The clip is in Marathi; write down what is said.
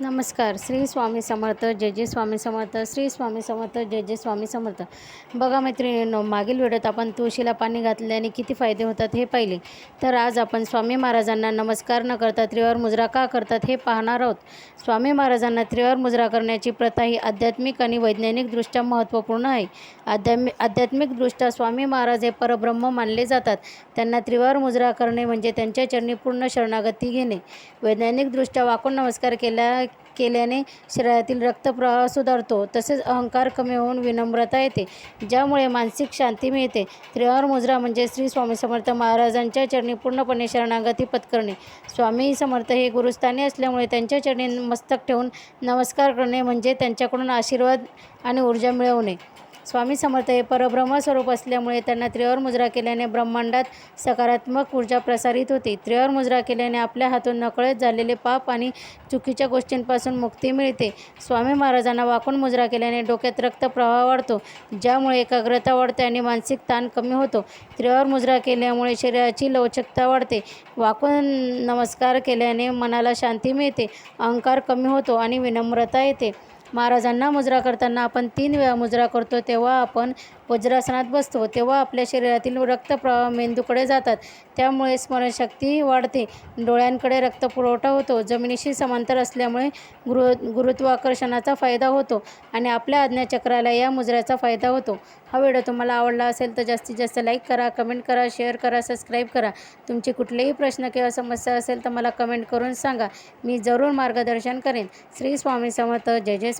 नमस्कार. श्री स्वामी समर्थ जय जय स्वामी समर्थ श्री स्वामी समर्थ जय जय स्वामी समर्थ. बघा मैत्रिणींनो मागील व्हिडिओत आपण तुळशीला पाणी घातल्याने किती फायदे होतात हे पाहिले. तर आज आपण स्वामी महाराजांना नमस्कार न करता त्रिवार मुजरा का करतात हे पाहणार आहोत. स्वामी महाराजांना त्रिवार मुजरा करण्याची प्रथा ही आध्यात्मिक आणि वैज्ञानिकदृष्ट्या महत्त्वपूर्ण आहे. आध्यात्मि आध्यात्मिकदृष्ट्या स्वामी महाराज हे परब्रह्म मानले जातात. त्यांना त्रिवार मुजरा करणे म्हणजे त्यांच्या चरणी पूर्ण शरणागती घेणे. वैज्ञानिकदृष्ट्या वाकून नमस्कार केल्या केल्याने शरीरातील रक्तप्रवाह सुधारतो तसेच अहंकार कमी होऊन विनम्रता येते ज्यामुळे मानसिक शांती मिळते. त्रिवार मुजरा म्हणजे श्री स्वामी समर्थ महाराजांच्या चरणी पूर्णपणे शरणागती पत्करणे. स्वामी समर्थ हे गुरुस्थानी असल्यामुळे त्यांच्या चरणी मस्तक ठेवून नमस्कार करणे म्हणजे त्यांच्याकडून आशीर्वाद आणि ऊर्जा मिळवणे. स्वामी समर्थ हे परब्रह्म स्वरूप असल्यामुळे त्यांना त्रिवर मुजरा केल्याने ब्रह्मांडात सकारात्मक ऊर्जा प्रसारित होते. त्रिवर मुजरा केल्याने आपल्या हातून नकळत झालेले पाप आणि चुकीच्या गोष्टींपासून मुक्ती मिळते. स्वामी महाराजांना वाकून मुजरा केल्याने डोक्यात रक्तप्रवाह वाढतो ज्यामुळे एकाग्रता वाढते आणि मानसिक ताण कमी होतो. त्रिवार मुजरा केल्यामुळे शरीराची लवचकता वाढते. वाकून नमस्कार केल्याने मनाला शांती मिळते अहंकार कमी होतो आणि विनम्रता येते. महाराजांना मुजरा करताना आपण तीन वेळा मुजरा करतो तेव्हा आपण वज्रासनात बसतो तेव्हा आपल्या शरीरातील रक्तप्रवाह मेंदूकडे जातात. त्यामुळे स्मरणशक्ती वाढते. डोळ्यांकडे रक्तपुरवठा होतो. जमिनीशी समांतर असल्यामुळे गुरु गुरुत्वाकर्षणाचा फायदा होतो आणि आपल्या आज्ञाचक्राला या मुजऱ्याचा फायदा होतो. हा व्हिडिओ तुम्हाला आवडला असेल तर जास्तीत जास्त लाईक करा कमेंट करा शेअर करा सबस्क्राईब करा. तुमचे कुठलेही प्रश्न किंवा समस्या असेल तर मला कमेंट करून सांगा. मी जरूर मार्गदर्शन करेन. श्री स्वामी समर्थ. जय जय